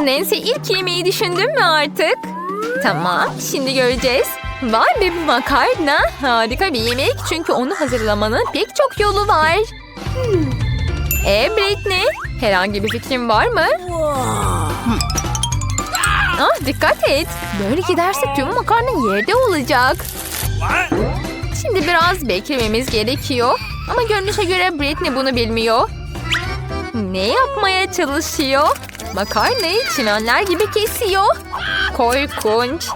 Nancy ilk yemeği düşündün mü artık? Tamam, şimdi göreceğiz. Vay be bu makarna. Harika bir yemek çünkü onu hazırlamanın pek çok yolu var. E Britney, herhangi bir fikrin var mı? Ah, dikkat et. Böyle giderse tüm makarna yerde olacak. Şimdi biraz beklememiz gerekiyor. Ama görünüşe göre Britney bunu bilmiyor. Ne yapmaya çalışıyor? Makarnayı çimenler gibi kesiyor. Korkunç.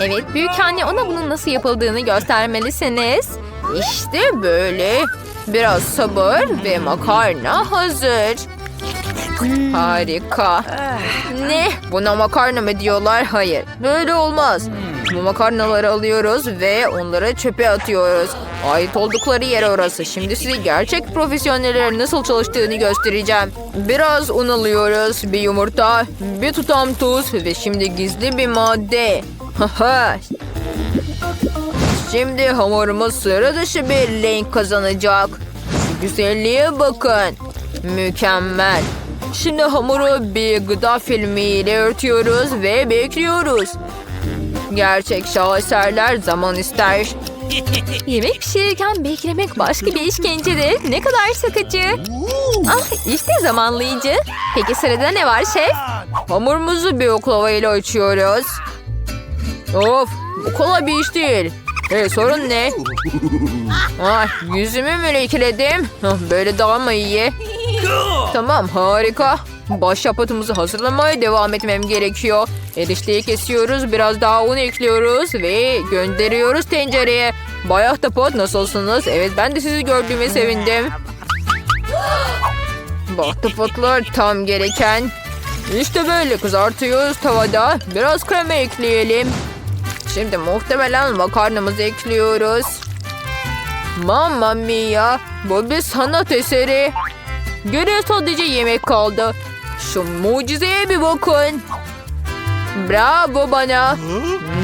Evet büyük anne ona bunun nasıl yapıldığını göstermelisiniz. İşte böyle. Biraz sabır ve makarna hazır. Harika. Ne? Buna makarna mı diyorlar? Hayır. Böyle olmaz. Bu makarnaları alıyoruz ve onları çöpe atıyoruz. Ait oldukları yer orası. Şimdi size gerçek profesyonellerin nasıl çalıştığını göstereceğim. Biraz un alıyoruz. Bir yumurta, bir tutam tuz ve şimdi gizli bir madde. Haha. Şimdi hamurumuz sıra dışı bir renk kazanacak. Güzelliğe bakın. Mükemmel. Şimdi hamuru bir gıda filmiyle örtüyoruz ve bekliyoruz. Gerçek şaheserler zaman ister. Yemek pişirirken beklemek başka bir işkencedir. Ne kadar sıkıcı. Ah işte zamanlayıcı. Peki sırada ne var şef? Hamurumuzu bir oklava ile açıyoruz. Of bu kolay bir iş değil. Hey sorun ne? Ah yüzümü mü lekeledim? Böyle daha mı iyi? Tamam harika. Başyapıtımızı hazırlamaya devam etmem gerekiyor. Erişteyi kesiyoruz. Biraz daha un ekliyoruz ve gönderiyoruz tencereye. Bay Ahtapot nasılsınız? Evet ben de sizi gördüğüme sevindim. Ahtapotlar tam gereken. İşte böyle kızartıyoruz tavada. Biraz krema ekleyelim. Şimdi muhtemelen makarnamızı ekliyoruz. Mamma mia. Bu bir sanat eseri. Geriye sadece yemek kaldı. Şu mucizeye bir bakın. Bravo bana.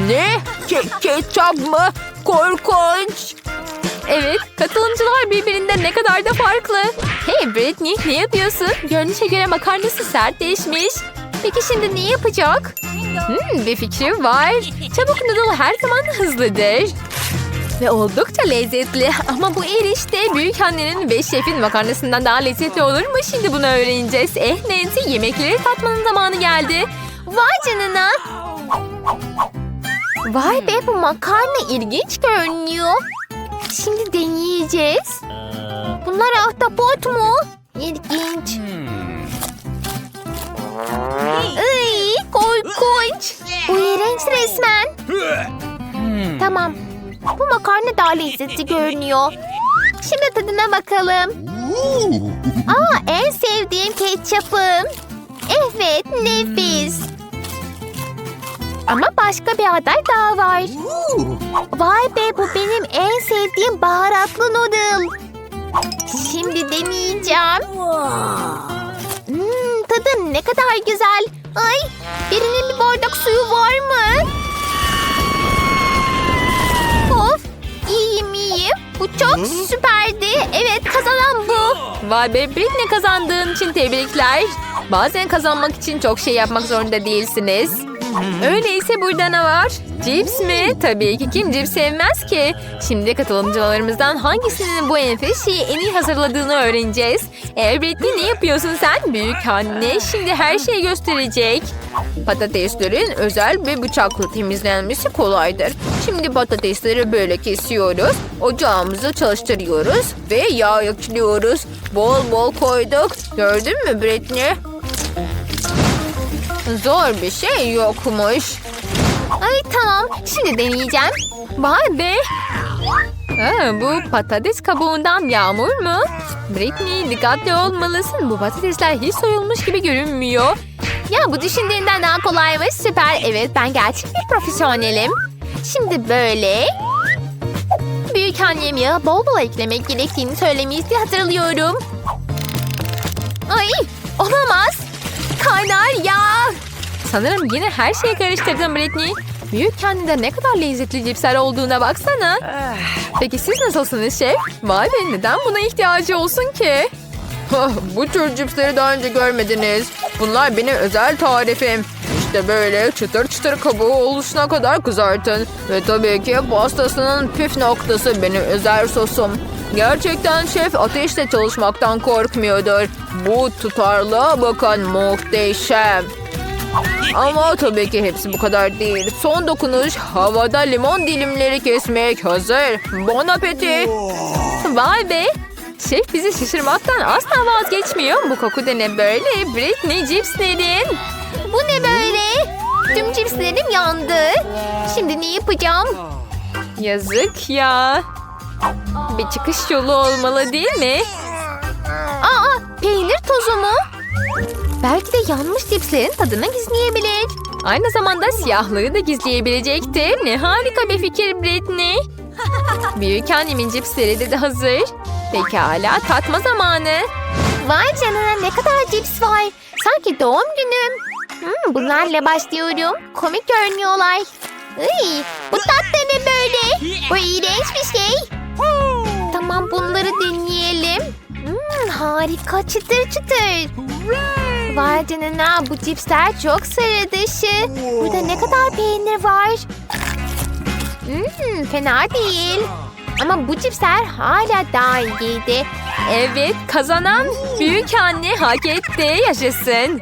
Ne? Ke ketçap mı? Korkunç. Evet, katılımcılar birbirinden ne kadar da farklı. Hey Britney, ne yapıyorsun? Görünüşe göre makarnası sertleşmiş. Peki şimdi ne yapacak? Hmm, bir fikrim var. Çabuk noodle her zaman hızlıdır. Ve oldukça lezzetli. Ama bu erişte büyük annenin ve şefin makarnasından daha lezzetli olur mu? Şimdi bunu öğreneceğiz. Eh Nancy yemekleri tatmanın zamanı geldi. Vay canına. Vay be bu makarna ilginç görünüyor. Şimdi deneyeceğiz. Bunlar ahtapot mu? İlginç. Iy, korkunç. Bu iğrenç resmen. Tamam. Bu makarna daha lezzetli görünüyor. Şimdi tadına bakalım. Aa, en sevdiğim ketçapım. Evet, nefis. Ama başka bir aday daha var. Vay be bu benim en sevdiğim baharatlı noodle. Şimdi deneyeceğim. Hmm, tadı ne kadar güzel. Ay, birinin bir bardak suyu var mı? İyiyim iyiyim. Bu çok süperdi. Evet, kazanan bu. Vay be, Britney kazandığın için tebrikler. Bazen kazanmak için çok şey yapmak zorunda değilsiniz. Öyleyse burada ne var? Cips mi? Tabii ki kim cips sevmez ki? Şimdi katılımcılarımızdan hangisinin bu enfes şeyi en iyi hazırladığını öğreneceğiz. Britney ne yapıyorsun sen? Büyük anne şimdi her şeyi gösterecek. Patateslerin özel bir bıçakla temizlenmesi kolaydır. Şimdi patatesleri böyle kesiyoruz. Ocağımızı çalıştırıyoruz ve yağ ekliyoruz. Bol bol koyduk. Gördün mü Britney? Zor bir şey yokmuş. Ay tamam. Şimdi deneyeceğim. Vay be. Ha, bu patates kabuğundan yağmur mu? Britney dikkatli olmalısın. Bu patatesler hiç soyulmuş gibi görünmüyor. Ya bu düşündüğünden daha kolaymış. Süper. Evet ben gerçek bir profesyonelim. Şimdi böyle. Büyük annem yağı bol bol eklemek gerektiğini söylemişti hatırlıyorum. Ay olamaz. Kaynar yağ. Sanırım yine her şeyi karıştırdım Britney. Büyük kendinde ne kadar lezzetli cipsler olduğuna baksana. Peki siz nasılsınız şef? Vay be neden buna ihtiyacı olsun ki? Bu tür cipsleri daha önce görmediniz. Bunlar benim özel tarifim. İşte böyle çıtır çıtır kabuğu oluşuna kadar kızartın. Ve tabii ki pastasının püf noktası benim özel sosum. Gerçekten şef ateşte çalışmaktan korkmuyordur. Bu tutarlığa bakın muhteşem. Ama tabii ki hepsi bu kadar değil. Son dokunuş havada limon dilimleri kesmek hazır. Bon appetit. Vay be. Şef bizi şaşırmaktan asla vazgeçmiyor. Bu koku da ne böyle? Britney cipslerin. Bu ne böyle? Tüm cipslerim yandı. Şimdi ne yapacağım? Yazık ya. Bir çıkış yolu olmalı değil mi? Aa, peynir tozu mu? Belki de yanmış cipslerin tadını gizleyebilir. Aynı zamanda siyahlığı da gizleyebilecekti. Ne harika bir fikir Britney. Büyük annemin cipsleri de, hazır. Pekala tatma zamanı. Vay canına ne kadar cips var. Sanki doğum günüm. Hmm, bunlarla başlıyorum. Komik görünüyorlar. Iy, bu tat da ne böyle? Bu iğrenç bir şey. Tamam bunları deneyelim. Hmm, harika çıtır çıtır. Vay canına bu cipsler çok sıra dışı. Burada ne kadar peynir var. Hmm, fena değil. Ama bu cipsler hala daha iyiydi. Evet kazanan büyük anne hak etti yaşasın.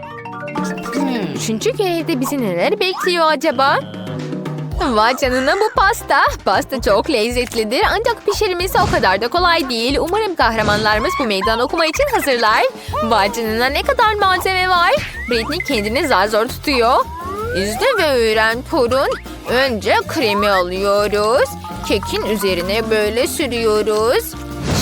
Üçüncü görevde bizi neler bekliyor acaba? Vay canına bu pasta. Pasta çok lezzetlidir ancak pişirmesi o kadar da kolay değil. Umarım kahramanlarımız bu meydan okuma için hazırlar. Vay canına ne kadar malzeme var. Britney kendini zar zor tutuyor. İzle ve öğren Porun. Önce kremi alıyoruz. Kekin üzerine böyle sürüyoruz.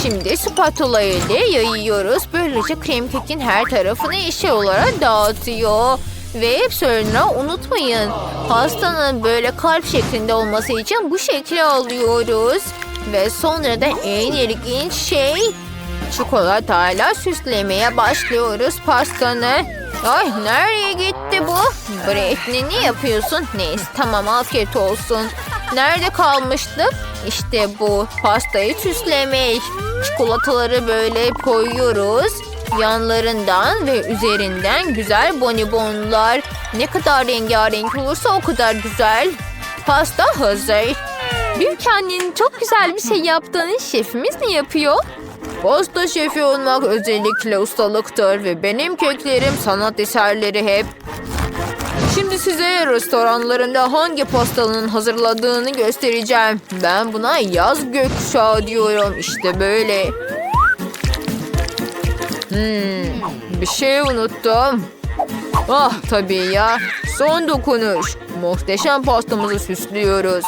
Şimdi spatula ile yayıyoruz. Böylece krem kekin her tarafını eşit olarak dağıtıyor. Ve sonra unutmayın pastanın böyle kalp şeklinde olması için bu şekli alıyoruz. Ve sonra da en ilginç şey çikolatayla süslemeye başlıyoruz pastanı. Ay nereye gitti bu? Britney ne yapıyorsun? Neyse tamam afiyet olsun. Nerede kalmıştık? İşte bu pastayı süslemek. Çikolataları böyle koyuyoruz. Yanlarından ve üzerinden güzel bonibonlar. Ne kadar rengarenk olursa o kadar güzel. Pasta hazır. Büyük annenin çok güzel bir şey yaptığını şefimiz mi yapıyor? Pasta şefi olmak özellikle ustalıktır ve benim keklerim sanat eserleri hep. Şimdi size restoranlarında hangi pastanın hazırladığını göstereceğim. Ben buna yaz gökkuşağı diyorum. İşte böyle. Hmm, bir şey unuttum. Ah tabii ya. Son dokunuş. Muhteşem pastamızı süslüyoruz.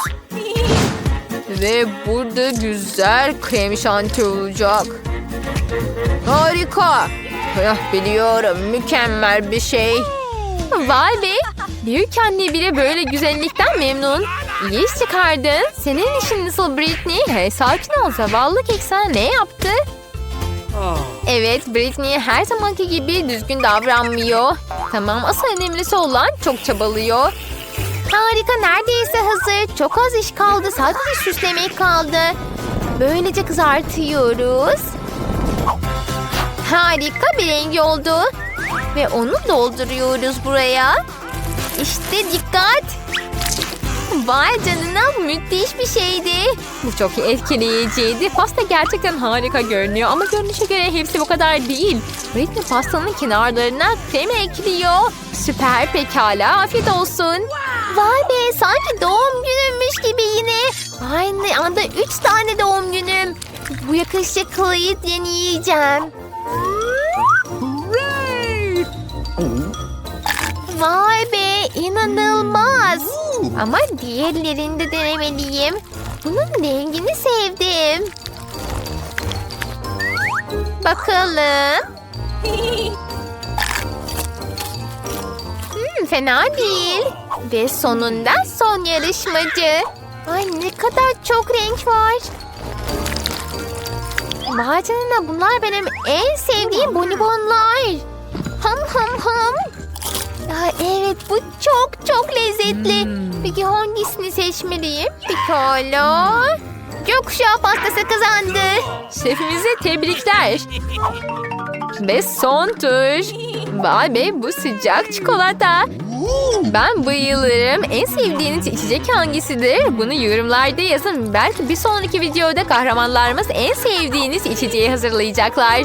Ve burada güzel krem şanti olacak. Harika. Ah, biliyorum mükemmel bir şey. Vay be. Büyük anne bile böyle güzellikten memnun. İyi iş çıkardın. Senin işin nasıl Britney? Hey, sakin ol zavallı kek sana ne yaptı? Evet Britney her zamanki gibi düzgün davranmıyor. Tamam asıl önemlisi olan çok çabalıyor. Harika neredeyse hazır. Çok az iş kaldı. Sadece süslemek kaldı. Böylece kızartıyoruz. Harika bir rengi oldu. Ve onu dolduruyoruz buraya. İşte dikkat. Vay canına müthiş bir şeydi. Bu çok etkileyiciydi. Pasta gerçekten harika görünüyor ama görünüşe göre hepsi bu kadar değil. Britney pastanın kenarlarına krem ekliyor. Süper pekala afiyet olsun. Vay be sanki doğum günümmüş gibi yine. Aynı anda üç tane doğum günüm. Bu yakışıklıyı deneyeceğim. Vay be inanılmaz. Ama diğerlerini de denemeliyim. Bunun rengini sevdim. Bakalım. Hmm, fena değil. Ve sonunda son yarışmacı. Ay ne kadar çok renk var. Vay bunlar benim en sevdiğim bonibonlar. Ham ham ham. Aa, evet bu çok çok lezzetli. Peki hangisini seçmeliyim? Pekala. Gökkuşağı pastası kazandı. Şefimize tebrikler. Ve son tur. Vay be bu sıcak çikolata. Ben bayılırım. En sevdiğiniz içecek hangisidir? Bunu yorumlarda yazın. Belki bir sonraki videoda kahramanlarımız en sevdiğiniz içeceği hazırlayacaklar.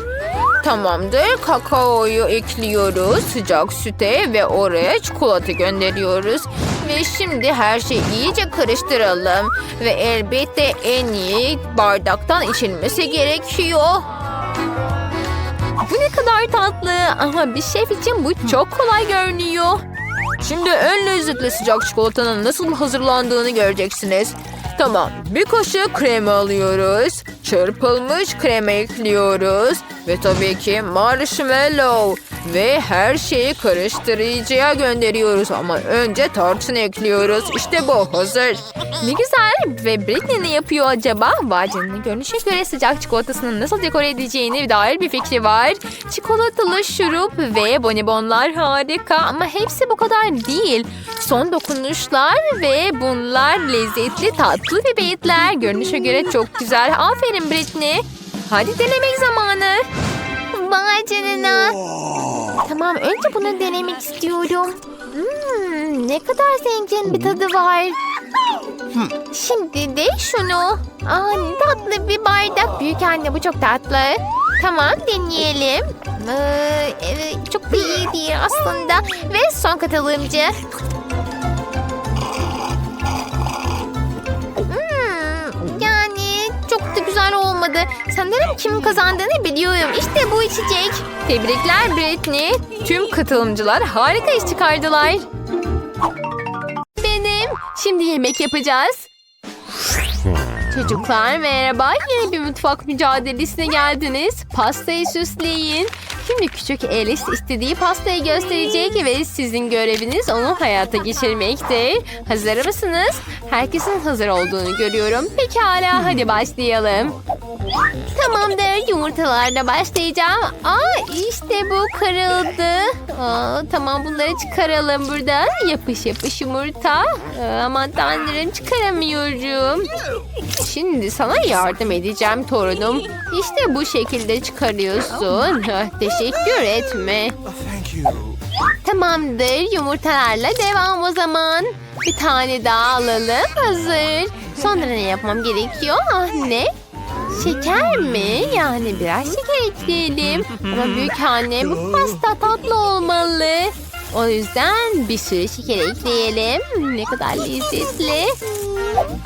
Tamamdır. Kakaoyu ekliyoruz sıcak süte ve oraya çikolata gönderiyoruz. Ve şimdi her şeyi iyice karıştıralım. Ve elbette en iyi bardaktan içilmesi gerekiyor. Bu ne kadar tatlı ama bir şef için bu çok kolay görünüyor. Şimdi en lezzetli sıcak çikolatanın nasıl hazırlandığını göreceksiniz. Tamam, bir kaşık krema alıyoruz. Çırpılmış krema ekliyoruz. Ve tabii ki marshmallow. Ve her şeyi karıştırıcıya gönderiyoruz. Ama önce tarçın ekliyoruz. İşte bu hazır. Ne güzel. Ve Britney ne yapıyor acaba? Vay canına görünüşe göre sıcak çikolatasını nasıl dekore edeceğine dair bir fikri var. Çikolatalı şurup ve bonibonlar harika ama hepsi bu kadar değil. Son dokunuşlar ve bunlar lezzetli tatlı bebekler. Görünüşe göre çok güzel. Aferin Britney. Hadi denemek zamanı. Vay canına. Tamam önce bunu denemek istiyorum. Hmm, ne kadar zengin bir tadı var. Şimdi de şunu. Aa, ne tatlı bir bardak. Büyük anne bu çok tatlı. Tamam deneyelim. Ee, çok da iyi değil aslında. Ve son katılımcı. Olmadı. Sanırım kimin kazandığını biliyorum. İşte bu içecek. Tebrikler Britney. Tüm katılımcılar harika iş çıkardılar. Benim. Şimdi yemek yapacağız. Çocuklar merhaba. Yeni bir mutfak mücadelesine geldiniz. Pastayı süsleyin. Şimdi küçük Alice istediği pastayı gösterecek ve sizin göreviniz onu hayata geçirmektir. Hazır mısınız? Herkesin hazır olduğunu görüyorum. Pekala hadi başlayalım. Tamamdır yumurtalarla başlayacağım. Aa işte bu kırıldı. Aa, tamam bunları çıkaralım buradan. Yapış yapış yumurta. Aman tanrım çıkaramıyorum. Şimdi sana yardım edeceğim torunum. İşte bu şekilde çıkarıyorsun. Teşekkür etme. Tamamdır yumurtalarla devam o zaman. Bir tane daha alalım hazır. Sonra ne yapmam gerekiyor? Ah ne? Şeker mi? Yani biraz şeker ekleyelim. Ama büyük anne bu pasta tatlı olmalı. O yüzden bir sürü şeker ekleyelim. Ne kadar lezzetli.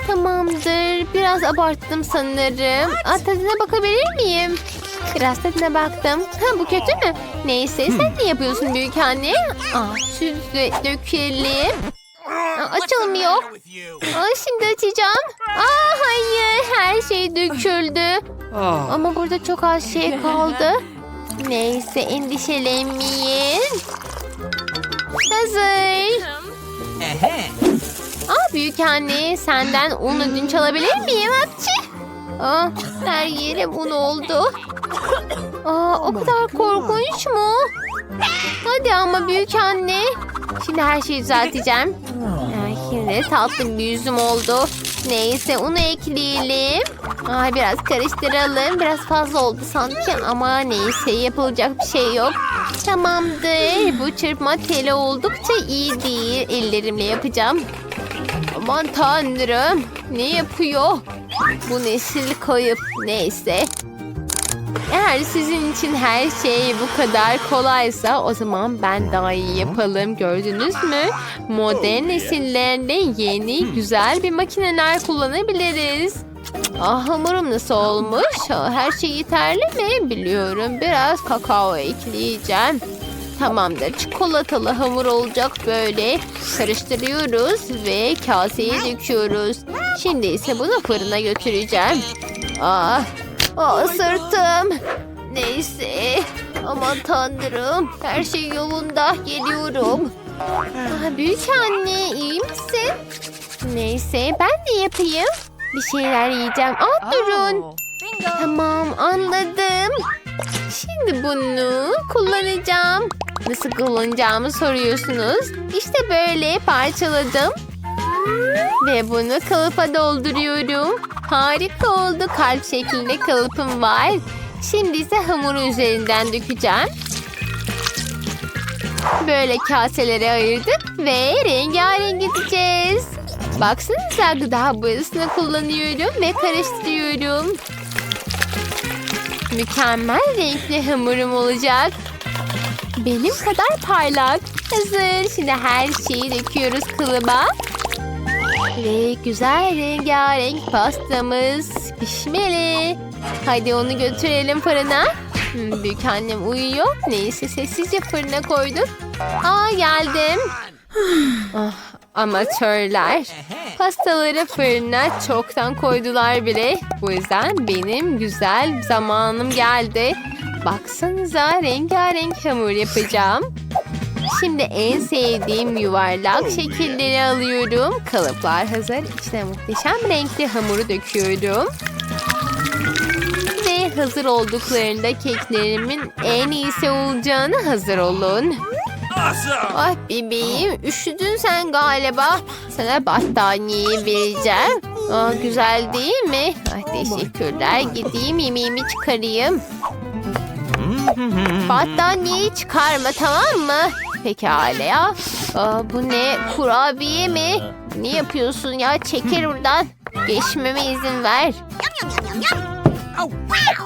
Tamamdır. Biraz abarttım sanırım. Aa, tadına bakabilir miyim? Biraz tadına baktım. Ha bu kötü mü? Neyse sen ne yapıyorsun büyük anne? Aa, süzle dökelim. Aa, açılmıyor. Aa, şimdi açacağım. Aa hayır her şey döküldü. Oh. Ama burada çok az şey kaldı. Neyse endişelenmeyin. Hazır. Aa büyük anne senden un ödünç alabilir miyim hapçı? Aa, her yerim un oldu. Aa, o kadar korkunç mu? Hadi ama büyük anne. Şimdi her şeyi düzelteceğim. Ay, şimdi tatlı bir yüzüm oldu. Neyse unu ekleyelim. Ay, biraz karıştıralım. Biraz fazla oldu sanki ama neyse yapılacak bir şey yok. Tamamdır. Bu çırpma teli oldukça iyi değil. Ellerimle yapacağım. Aman tanrım. Ne yapıyor? Bu nesil kayıp. Neyse. Eğer sizin için her şey bu kadar kolaysa o zaman ben daha iyi yapalım. Gördünüz mü? Modern nesillerde yeni güzel bir makineler kullanabiliriz. Ah hamurum nasıl olmuş? Her şey yeterli mi? Biliyorum. Biraz kakao ekleyeceğim. Tamamdır. Çikolatalı hamur olacak böyle. Karıştırıyoruz ve kaseye döküyoruz. Şimdi ise bunu fırına götüreceğim. Ah, ah sırtım. Neyse. Aman tanrım. Her şey yolunda. Geliyorum. Ah, büyük anne iyi misin? Neyse ben de yapayım. Bir şeyler yiyeceğim. Ah durun. Tamam anladım. Şimdi bunu kullanacağım. Nasıl kullanacağımı soruyorsunuz. İşte böyle parçaladım. Ve bunu kalıpa dolduruyorum. Harika oldu. Kalp şeklinde kalıpım var. Şimdi ise hamuru üzerinden dökeceğim. Böyle kaselere ayırdık ve rengarenk gideceğiz. Baksanıza gıda boyasını kullanıyorum ve karıştırıyorum. Mükemmel renkli hamurum olacak. Benim kadar parlak. Hazır. Şimdi her şeyi döküyoruz kılıma. Ve güzel rengarenk pastamız pişmeli. Hadi onu götürelim fırına. Hmm, büyük annem uyuyor. Neyse sessizce fırına koyduk. Aa geldim. Ah, amatörler. Pastaları fırına çoktan koydular bile. Bu yüzden benim güzel zamanım geldi. Baksanıza rengarenk hamur yapacağım. Şimdi en sevdiğim yuvarlak şekilleri alıyorum. Kalıplar hazır. İçine muhteşem renkli hamuru döküyorum. Ve hazır olduklarında keklerimin en iyisi olacağını hazır olun. Ay bebeğim üşüdün sen galiba. Sana battaniyeyi vereceğim. Aa, güzel değil mi? Ay, teşekkürler. Gideyim yemeğimi çıkarayım. Battaniyeyi çıkarma tamam mı? Pekala ya. Bu ne? Kurabiye mi? Ne yapıyorsun ya? Çekil buradan. Geçmeme izin ver.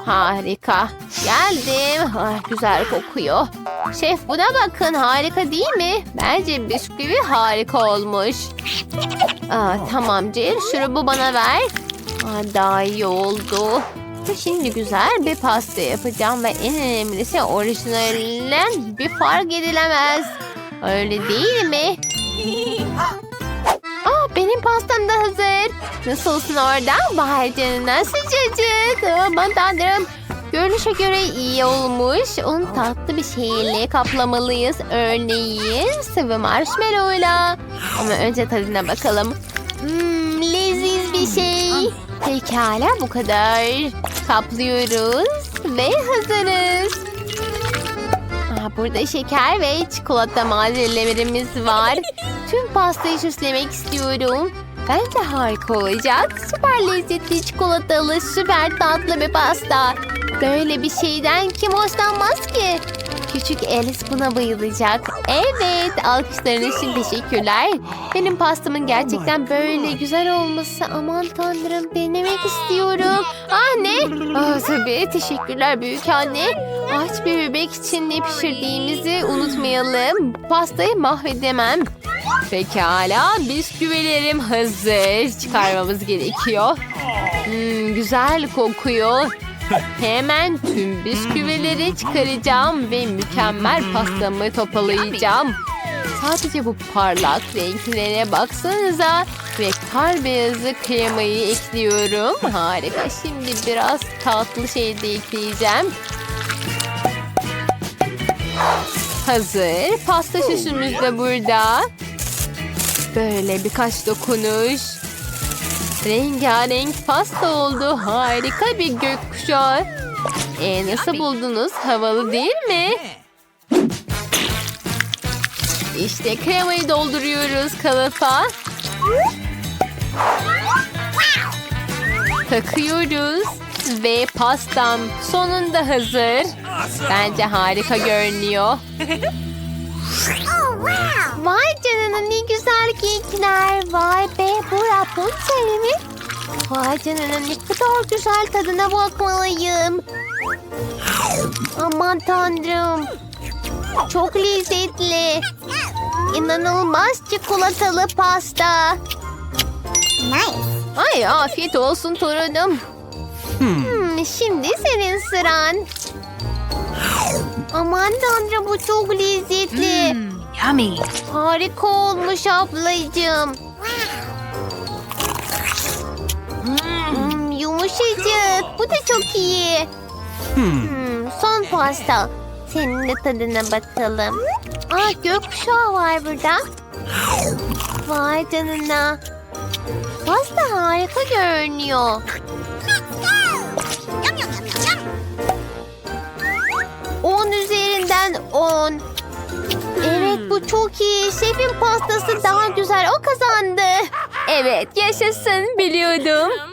Harika. Geldim. Ay, güzel kokuyor. Şef buna bakın harika değil mi? Bence bisküvi harika olmuş. Aa, tamam Cil şurubu bana ver. Aa, daha iyi oldu. Şimdi güzel bir pasta yapacağım ve en önemlisi orijinalinden bir fark edilemez. Öyle değil mi? Aa, benim pastam da hazır. Nasılsın orada? Vay canına sıcacık. Aman tanrım. Görünüşe göre iyi olmuş. Onu tatlı bir şeyle kaplamalıyız. Örneğin sıvı marshmallow'la. Ama önce tadına bakalım. Pekala bu kadar. Kaplıyoruz ve hazırız. Aa, burada şeker ve çikolata malzemelerimiz var. Tüm pastayı süslemek istiyorum. Bence harika olacak. Süper lezzetli çikolatalı, süper tatlı bir pasta. Böyle bir şeyden kim hoşlanmaz ki? Küçük Alice buna bayılacak. Evet, alkışların için teşekkürler. Benim pastamın gerçekten böyle güzel olması aman tanrım denemek istiyorum. Ah ne? Ah tabii teşekkürler büyük anne. Aç bir bebek için ne pişirdiğimizi unutmayalım. Pastayı mahvedemem. Pekala bisküvilerim hazır. Çıkarmamız gerekiyor. Hmm, güzel kokuyor. Hemen tüm bisküvileri çıkaracağım ve mükemmel pastamı topalayacağım. Sadece bu parlak renklere baksanıza. Ve kar beyazı kremayı ekliyorum. Harika. Şimdi biraz tatlı şey de ekleyeceğim. Hazır. Pasta süsümüz de burada. Böyle birkaç dokunuş. Rengarenk pasta oldu. Harika bir gökkuşağı. E, nasıl buldunuz? Havalı değil mi? İşte kremayı dolduruyoruz kalıpa. Takıyoruz. Ve pastam sonunda hazır. Bence harika görünüyor. Vay canına ne güzel kekler. Vay be bu Rapunzel mi? Vay canına ne kadar güzel tadına bakmalıyım. Aman tanrım. Çok lezzetli. İnanılmaz çikolatalı pasta. Ay afiyet olsun torunum. Hmm, şimdi senin sıran. Aman tanrım bu çok lezzetli. Yummy. Harika olmuş ablacığım. Hmm, yumuşacık. Bu da çok iyi. Hmm, son pasta. Senin de tadına bakalım. Aa gökkuşağı var burada. Vay canına. Pasta harika görünüyor. On üzerinden on. Bu çok iyi. Şefin pastası daha güzel. O kazandı. Evet yaşasın biliyordum.